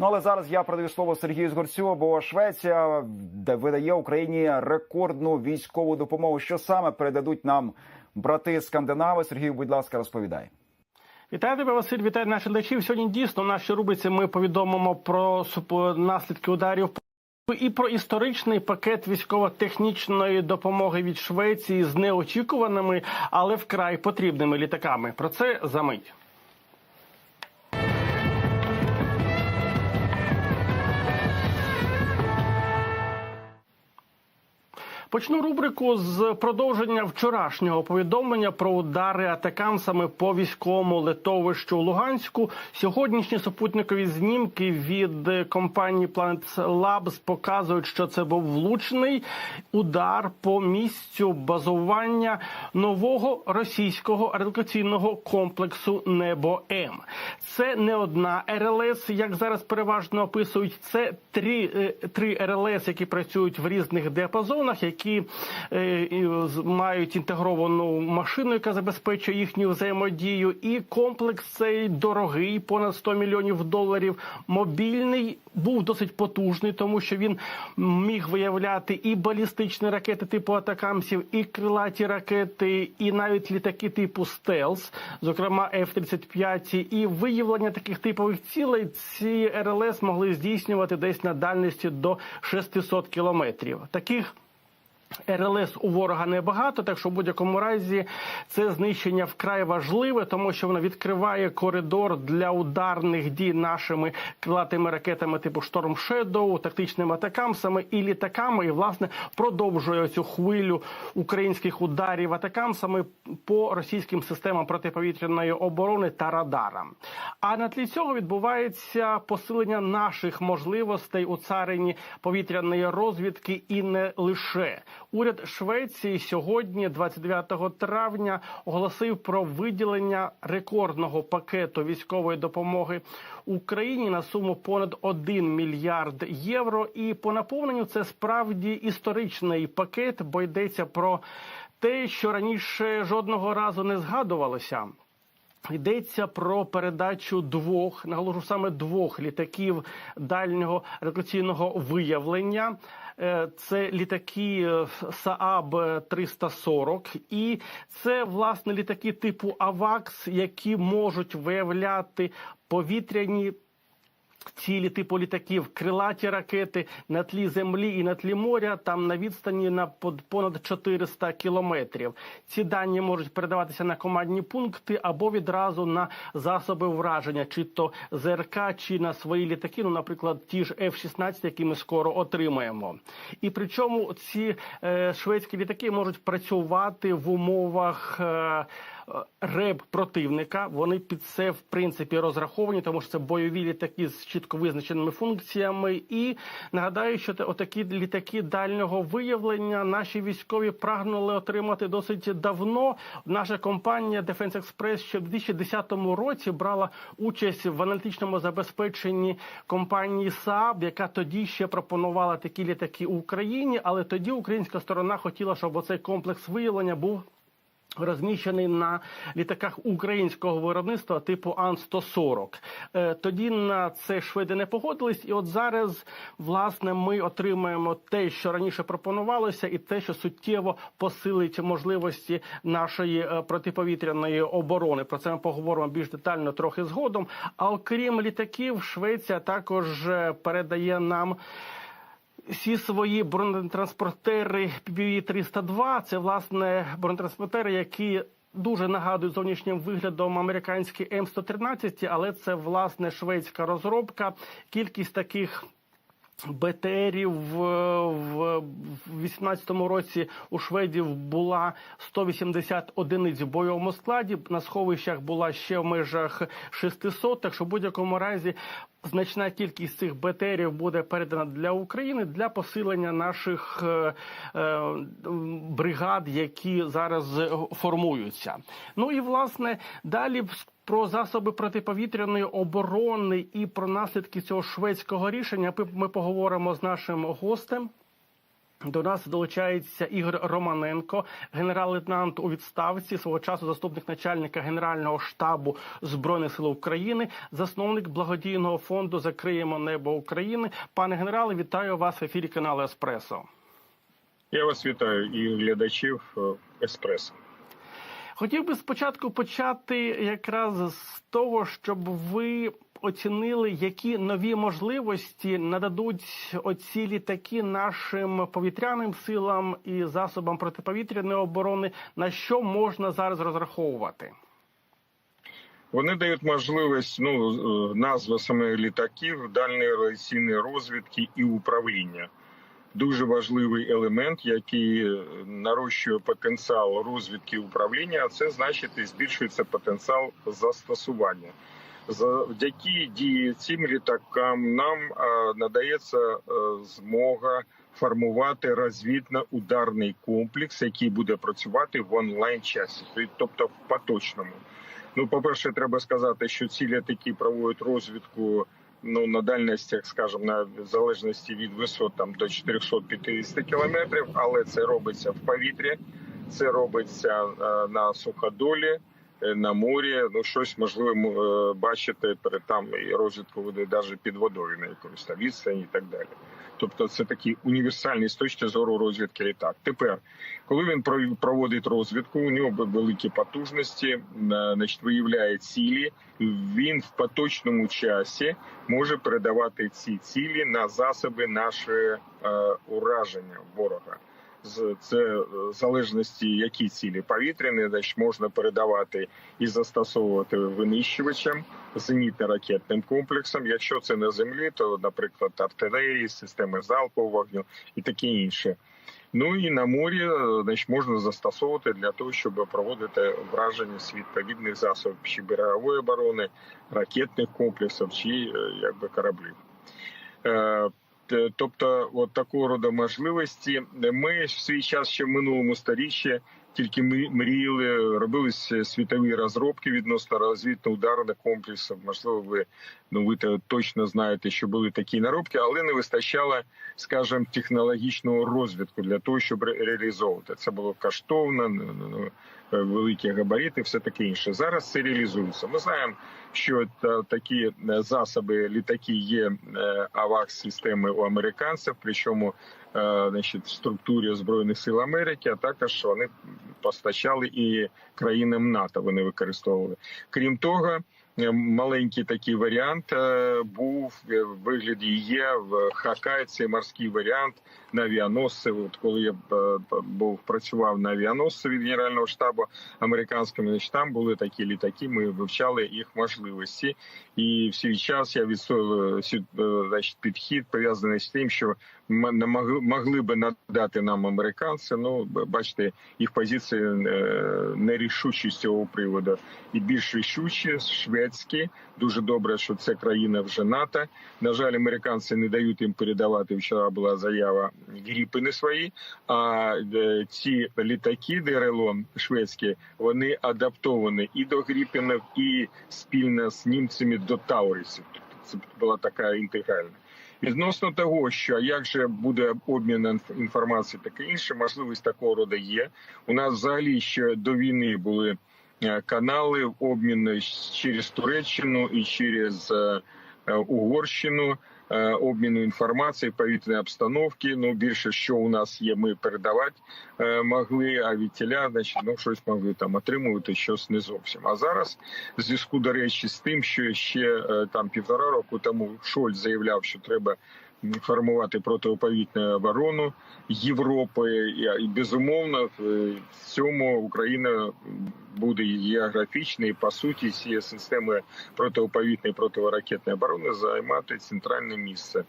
Ну але зараз я передаю слово Сергію Згорцю, бо Швеція видає Україні рекордну військову допомогу. Що саме передадуть нам брати скандинави? Сергію, будь ласка, розповідай. Вітаю тебе, Василь. Вітаю наших глядачів. Сьогодні дійсно в нашій рубриці ми повідомимо про наслідки ударів і про історичний пакет військово-технічної допомоги від Швеції з неочікуваними, але вкрай потрібними літаками. Про це за мить. Почну рубрику з продовження вчорашнього повідомлення про удари атакамсами по військовому литовищу Луганську. Сьогоднішні супутникові знімки від компанії Planet Labs показують, що це був влучний удар по місцю базування нового російського радіолокаційного комплексу Небо М. Це не одна РЛС, як зараз переважно описують. Це три, е, три РЛС, які працюють в різних діапазонах, які е, і з- мають інтегровану машину, яка забезпечує їхню взаємодію. І комплекс цей дорогий, понад 100 мільйонів доларів. Мобільний був досить потужний, тому що він міг виявляти і балістичні ракети типу атакамсів, і крилаті ракети, і навіть літаки типу стелс, зокрема F-35, і виявлення таких типових цілей ці РЛС могли здійснювати десь на дальності до 600 кілометрів. Таких РЛС у ворога небагато, так що в будь-якому разі це знищення вкрай важливе, тому що воно відкриває коридор для ударних дій нашими крилатими ракетами типу Шторм Шедоу, тактичними атакамсами і літаками, і власне продовжує цю хвилю українських ударів атакамсами по російським системам протиповітряної оборони та радарам. А на тлі цього відбувається посилення наших можливостей у царині повітряної розвідки і не лише. Уряд Швеції сьогодні, 29 травня, оголосив про виділення рекордного пакету військової допомоги Україні на суму понад 1 мільярд євро. І по наповненню це справді історичний пакет, бо йдеться про те, що раніше жодного разу не згадувалося. Йдеться про передачу двох, наголошу саме двох літаків дальнього радіаційного виявлення. Е, Це літаки Сааб Saab 340 і це власне літаки типу АВАКС, які можуть виявляти повітряні цілі типу літаків, крилаті ракети на тлі землі і на тлі моря, там на відстані на понад 400 кілометрів. Ці дані можуть передаватися на командні пункти або відразу на засоби враження, чи то ЗРК, чи на свої літаки. Ну, наприклад, ті ж F-16, які ми скоро отримаємо. І причому ці е, шведські літаки можуть працювати в умовах. Е, реб противника. Вони під це в принципі розраховані, тому що це бойові літаки з чітко визначеними функціями. І нагадаю, що те- отакі літаки дальнього виявлення наші військові прагнули отримати досить давно. Наша компанія Defense Express ще в 2010 році брала участь в аналітичному забезпеченні компанії Saab, яка тоді ще пропонувала такі літаки Україні, але тоді українська сторона хотіла, щоб оцей комплекс виявлення був розміщений на літаках українського виробництва типу Ан-140. Е, Тоді на це шведи не погодились, і от зараз власне ми отримаємо те, що раніше пропонувалося, і те, що суттєво посилить можливості нашої е, протиповітряної оборони. Про це ми поговоримо більш детально трохи згодом. А окрім літаків, Швеція також е, передає нам всі свої бронетранспортери PPV-302 – це власне бронетранспортери, які дуже нагадують зовнішнім виглядом американські М113, але це власне шведська розробка. Кількість таких. БТРів в, в, в 18-му році у шведів була 180 одиниць в бойовому складі. На сховищах була ще в межах 600, так що в будь-якому разі значна кількість цих БТРів буде передана для України для посилення наших е, е, бригад, які зараз формуються. Ну і власне далі про засоби протиповітряної оборони і про наслідки цього шведського рішення ми поговоримо з нашим гостем. До нас долучається Ігор Романенко, генерал-лейтенант у відставці, свого часу заступник начальника Генерального штабу збройних сил України, засновник благодійного фонду Закриємо небо України. Пане генерале, вітаю вас в ефірі каналу Еспресо. Я вас вітаю і глядачів е, Еспресо. Хотів би спочатку почати якраз з того, щоб ви оцінили, які нові можливості нададуть оці літаки нашим повітряним силам і засобам протиповітряної оборони, на що можна зараз розраховувати. Вони дають можливість ну е, назва саме літаків, дальньої радіаційної розвідки і управління. Дуже важливий елемент, який е, нарощує потенціал розвідки управління. А це значить і збільшується потенціал застосування. Завдяки дії цим літакам нам е, надається е, змога формувати розвідно-ударний комплекс, який буде працювати в онлайн часі, тобто в поточному. Ну, по перше, треба сказати, що ці літаки проводять розвідку ну на дальностях, скажімо, на залежності від висот там до 450 кілометрів, але це робиться в повітрі, це робиться е, на суходолі. Е, На морі, ну щось можливо е, бачити перед там і розвідку буде навіть під водою на якомусь там відстані і так далі. Тобто це такий універсальний з точки зору розвідки літак. Тепер, коли він про- проводить розвідку, у нього великі потужності, е, значить, виявляє цілі. Він в поточному часі може передавати ці цілі на засоби нашої е, ураження ворога. Це е, в залежності, які цілі повітряні, значить, можна передавати і застосовувати винищувачем зенітно-ракетним комплексом. Якщо це на землі, то, наприклад, артилерії, системи залпового вогню і таке інше. Ну і на морі е, значить, можна застосовувати для того, щоб проводити враження з відповідних засобів чи берегової оборони, ракетних комплексів чи е, якби кораблів. Е, Тобто, от такого роду можливості. Ми в свій час ще в минулому сторіччі тільки ми мріяли, робили світові розробки відносно розвідно-ударних комплексів. Можливо, ви ну ви те точно знаєте, що були такі наробки, але не вистачало, скажімо, технологічного розвитку для того, щоб реалізовувати. Це було коштовно, ну, ну, ну, е, великі габарити, все таке інше. Зараз це реалізується. Ми знаємо, що та, такі е, засоби літаки є е, авакс системи у американців, причому значить, в структурі збройних сил Америки, а також вони постачали і країнам НАТО. Вони використовували. Крім того. Е, Маленький такий варіант е, був е, вигляді є в Хакайці морський варіант на авіаносці. От коли я е, був працював на авіаносці від генерального штабу американському, значить, там були такі літаки. Ми вивчали їх можливості, і в свій час я відстоював е, значить, підхід пов'язаний з тим, що могли, могли би надати нам американці. Ну бачите, їх позиції е, нерішучі з цього приводу, і більш рішучі шведські. Дуже добре, що це країна вже НАТО. На жаль, американці не дають їм передавати. Вчора була заява гріпини свої. А е, ці літаки ДРЛО шведські вони адаптовані і до гріпінів, і спільно з німцями до Таурісів. Тобто це була така інтегральна. Відносно того, що як же буде обмін інф- інформацією, таке інше, можливість такого роду є. У нас взагалі ще до війни були е, канали обміну через Туреччину і через е, Угорщину. Е, Обміну інформації, повітряної обстановки. Ну більше що у нас є, ми передавати е, могли, а від значить, ну щось могли там отримувати, щось не зовсім. А зараз, в зв'язку до речі, з тим, що ще е, там півтора року тому Шольц заявляв, що треба формувати протиповітну оборону Європи, і, безумовно в цьому Україна буде географічно по суті цієї системи протиповітряної протиракетної оборони займати центральне місце.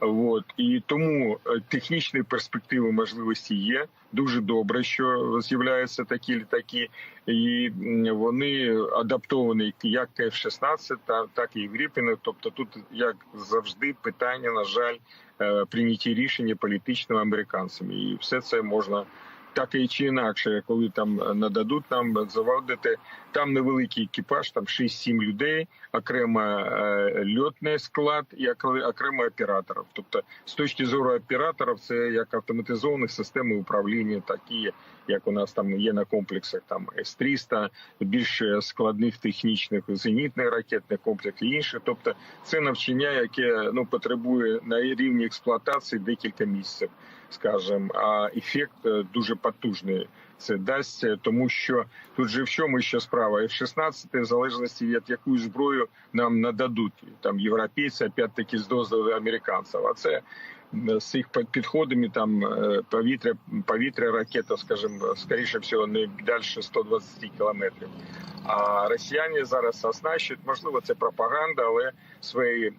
От і тому е, технічні перспективи можливості є. Дуже добре, що з'являються такі літаки, і вони адаптовані як F-16, та так і Гріпіни. Тобто, тут як завжди питання, на жаль, е, прийняті рішення політичними американцями, і все це можна так і чи інакше, коли там нададуть нам заводити. Там невеликий екіпаж, там 6-7 людей, окремо е, льотний склад і окре- окремо операторів. Тобто, з точки зору операторів, це як автоматизовані системи управління, такі як у нас там є на комплексах, там С-300, більш складних технічних зенітних ракетних комплексів і інше. Тобто, це навчання, яке ну потребує на рівні експлуатації декілька місяців, скажімо, а ефект е, дуже потужний. Це дасть, тому що тут же в чому ще справа? F-16, в залежності від яку зброю нам нададуть там європейці, опять-таки з дозволу американців. А це з їх під- підходами там е, повітря, повітря, ракета, скажімо, скоріше всього, не далі 120 кілометрів. А росіяни зараз оснащують, можливо, це пропаганда, але свої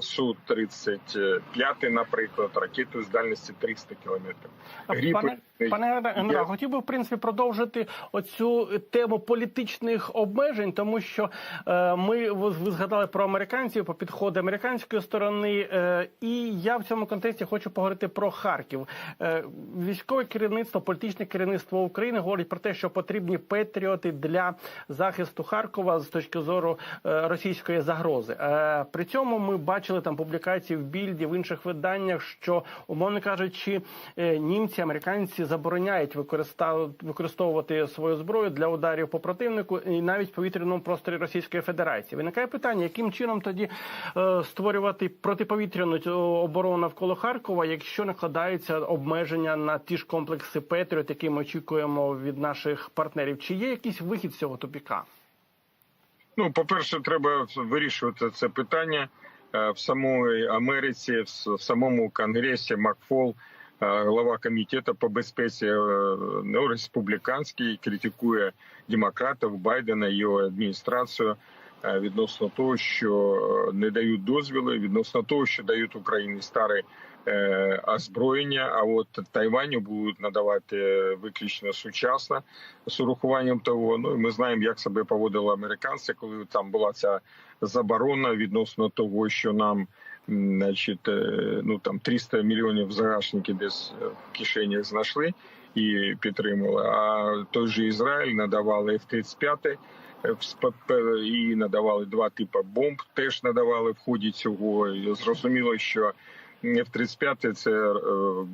су 35 наприклад, ракети з дальності 300 кілометрів. Гріпи- Пане, пане Генера, Я- хотів би в принципі продовжити оцю тему політичних обмежень, тому що е, ми ви згадали про американців, про підходи американської сторони, е, і я в цьому контексті хочу поговорити про Харків. Е, військове керівництво, політичне керівництво України говорить про те, що потрібні патріоти для захисту Харкова з точки зору е, російської загрози. Е, при цьому ми бачили там публікації в більді в інших виданнях, що умовно кажучи, німці, американці забороняють використовувати свою зброю для ударів по противнику і навіть повітряному просторі Російської Федерації. Виникає питання, яким чином тоді створювати протиповітряну оборону навколо Харкова, якщо накладаються обмеження на ті ж комплекси Петріот, які ми очікуємо від наших партнерів? Чи є якийсь вихід з цього тупіка? Ну, по-перше, треба вирішувати це питання е, в самої Америці, в самому Конгресі Макфол, е, глава комітету по безпеці е, ну, республіканський, критикує демократів Байдена його адміністрацію відносно того, що е, не дають дозвіли, відносно того, що дають Україні старе е, озброєння. А от Тайваню будуть надавати е, виключно сучасне з урахуванням того. Ну і ми знаємо, як себе поводили американці, коли там була ця заборона відносно того, що нам. Значить, е, ну там 300 мільйонів загашників десь е, в кишенях знайшли і підтримали. А той же Ізраїль надавали F-35 е, в СПП і надавали два типи бомб. Теж надавали в ході цього. І зрозуміло, що F-35 це е,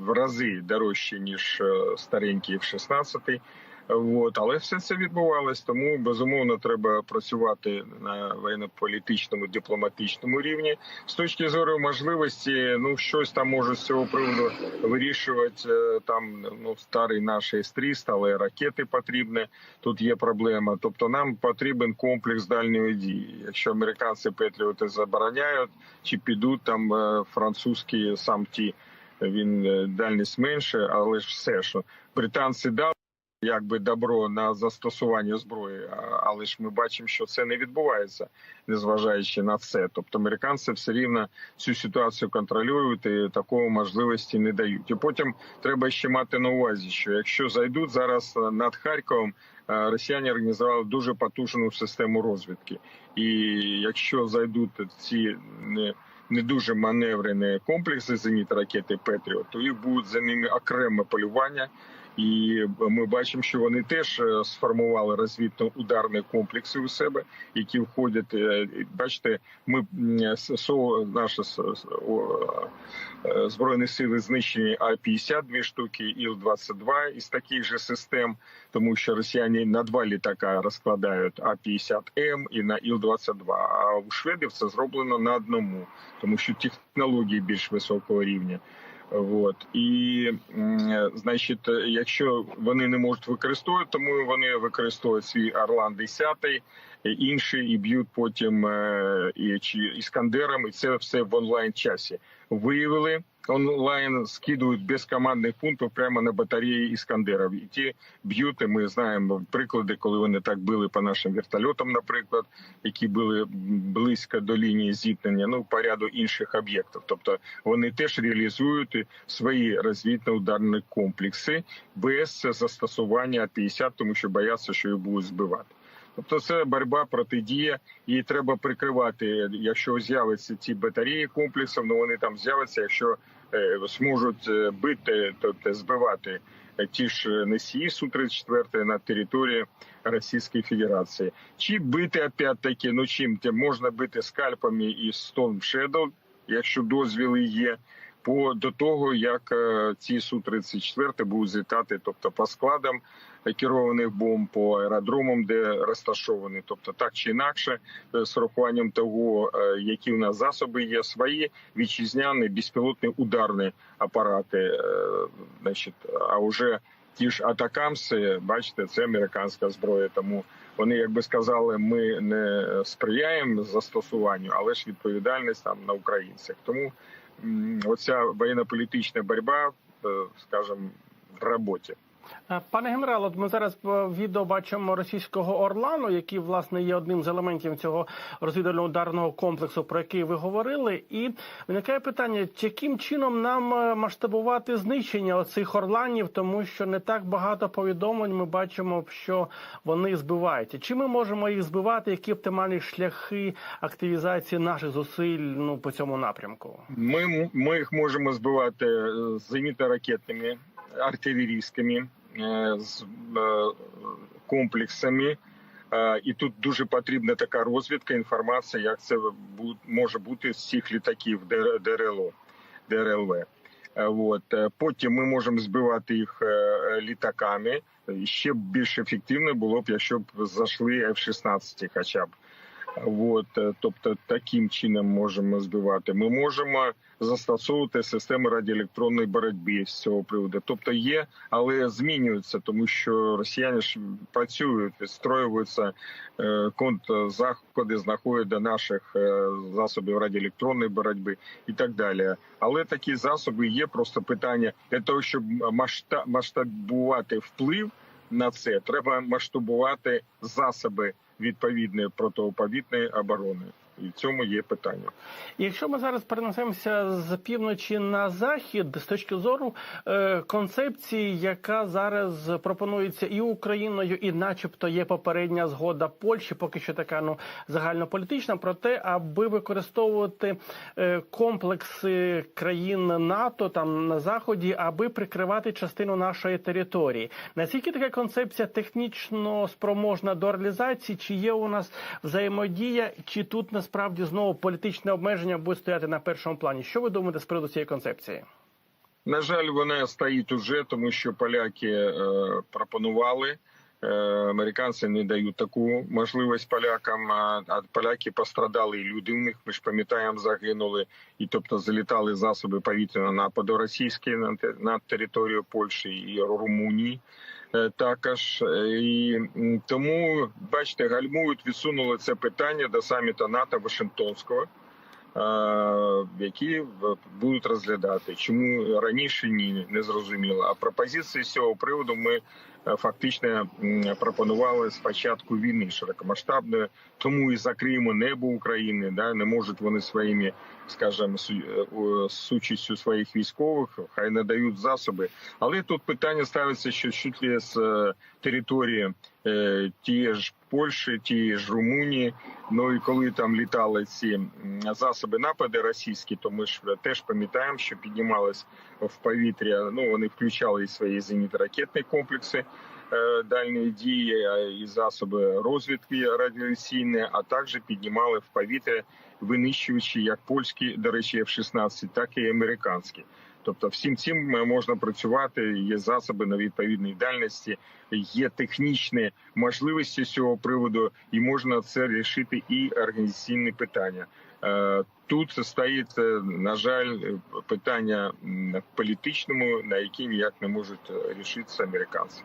в рази дорожче ніж старенькі старенький F-16. От, але все це відбувалось, тому безумовно треба працювати на воєнно-політичному дипломатичному рівні. З точки зору можливості, ну щось там може з цього приводу вирішувати. е, Там ну старий наш С-300, але ракети потрібні. Тут є проблема. Тобто, нам потрібен комплекс дальньої дії. Якщо американці Петріоти забороняють, чи підуть там е, французькі сам ті. Він е, дальність менше, але ж все що британці дали якби добро на застосування зброї, але ж ми бачимо, що це не відбувається, незважаючи на це. Тобто американці все рівно цю ситуацію контролюють і такої можливості не дають. І потім треба ще мати на увазі, що якщо зайдуть зараз е, над Харковом, е, росіяни організували дуже потужну систему розвідки, і якщо зайдуть ці не не дуже маневрені комплекси зенітно ракети Петріот, то їх будуть за ними окреме полювання. І ми бачимо, що вони теж е, сформували розвідно-ударні комплекси у себе, які входять. е, Бачите, ми с- со наші е, збройні сили знищені А 52 штуки, іл 22 із таких же систем, тому що росіяни на два літака розкладають А 50 М і на іл 22 А у шведів це зроблено на одному, тому що технології більш високого рівня. От і значить, якщо вони не можуть використовувати, тому вони використовують свій Орлан 10 інші і б'ють потім е, і чи іскандерами. Це все в онлайн часі. Виявили онлайн, скидують без командних пунктів прямо на батареї іскандерів. І ті б'ють. Ми знаємо приклади, коли вони так били по нашим вертольотам, наприклад, які були близько до лінії зіткнення, ну по ряду інших об'єктів. Тобто вони теж реалізують свої розвідно-ударні комплекси без застосування А-50, тому що бояться, що їх будуть збивати. Тобто це боротьба протидія, і треба прикривати, якщо з'являться ці батареї комплексів, ну вони там з'являться, якщо е, зможуть е, бити, тобто збивати е, ті ж носії су 34 на території Російської Федерації. Чи бити опять-таки, ну чим можна бити скальпами і Storm Shadow, якщо дозвіли є. По до того як ці су 34 будуть злітати, тобто по складам керованих бомб, по аеродромам, де розташовані, тобто так чи інакше, е, з урахуванням того, е, які у нас засоби є, свої вітчизняні безпілотні ударні апарати. е, Значить, а вже ті ж атакамси, бачите, це американська зброя. Тому вони, як би сказали, ми не сприяємо застосуванню, але ж відповідальність там на українцях. Тому оця воєнно-політична боротьба, скажімо, в роботі. Е, Пане генерал, от ми зараз в відео бачимо російського Орлану, який власне є одним з елементів цього розвідувально-ударного комплексу, про який ви говорили. І виникає питання, яким чином нам е, масштабувати знищення оцих орланів, тому що не так багато повідомлень ми бачимо, що вони збиваються. Чи ми можемо їх збивати? Які оптимальні шляхи активізації наших зусиль ну по цьому напрямку? Ми, ми їх можемо збивати е, зенітно-ракетними, артилерійськими е, з е, комплексами. Е, І тут дуже потрібна така розвідка, інформація, як це може бути з цих літаків ДР- ДРЛО, ДРЛВ. Е, От. Е, Потім ми можемо збивати їх е, літаками. Ще більш ефективно було б, якщо б зайшли F-16 хоча б. От, е, тобто таким чином можемо збивати. Ми можемо застосовувати системи радіоелектронної боротьби з цього приводу. Тобто є, але змінюються, тому що росіяни ж працюють, відстроюються е, контрзаходи, знаходять до наших е, засобів радіоелектронної боротьби і так далі. Але такі засоби є. Просто питання для того, щоб масштаб, масштабувати вплив на це, треба масштабувати засоби відповідної протиповітної оборони. І в цьому є питання. Якщо ми зараз перенесемося з півночі на захід, з точки зору е, концепції, яка зараз пропонується і Україною, і, начебто, є попередня згода Польщі, поки що така ну загальнополітична, про те, аби використовувати е, комплекси країн НАТО там на заході, аби прикривати частину нашої території. Наскільки така концепція технічно спроможна до реалізації? Чи є у нас взаємодія, чи тут насправді знову політичне обмеження буде стояти на першому плані? Що ви думаєте з приводу цієї концепції? На жаль, вона стоїть уже, тому що поляки е, пропонували. Е, американці не дають таку можливість полякам. А, поляки пострадали і люди. У них ми ж пам'ятаємо, загинули, і тобто залітали засоби повітряного нападу російські на територію Польщі і Румунії. Е, Також Е, і тому бачите, гальмують, відсунули це питання до саміта НАТО Вашингтонського. Які будуть розглядати, чому раніше ні не зрозуміло. А пропозиції з цього приводу ми е, фактично пропонували з початку війни широкомасштабної, тому і закриємо небо України. Да не можуть вони своїми, скажімо, е, участю своїх військових, хай надають засоби. Але тут питання ставиться, що чуть ли з е, території тієї ж Польщі, тієї ж Румунії. Ну і коли там літали ці засоби напади російські, то ми ж теж пам'ятаємо, що піднімались в повітря. Ну вони включали і свої зенітно-ракетні комплекси е, дальньої дії і засоби розвідки радіаційні, а також піднімали в повітря винищувачі як польські, до речі, F-16, так і американські. Тобто, всім цим можна працювати. Є засоби на відповідній дальності, є технічні можливості з цього приводу, і можна це рішити і організаційні питання. Е, Тут стоїть, е, на жаль, питання політичному, на які ніяк не можуть е, рішитися американці.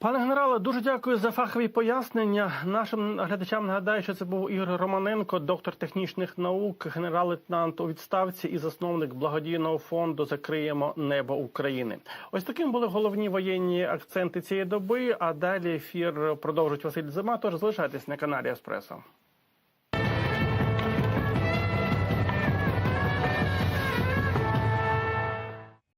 Пане генерале, дуже дякую за фахові пояснення. Нашим глядачам нагадаю, що це був Ігор Романенко, доктор технічних наук, генерал-лейтенант у відставці і засновник благодійного фонду Закриємо небо України. Ось таким були головні воєнні акценти цієї доби. А далі ефір продовжить Василь Зима. Тож залишайтесь на каналі Еспресо.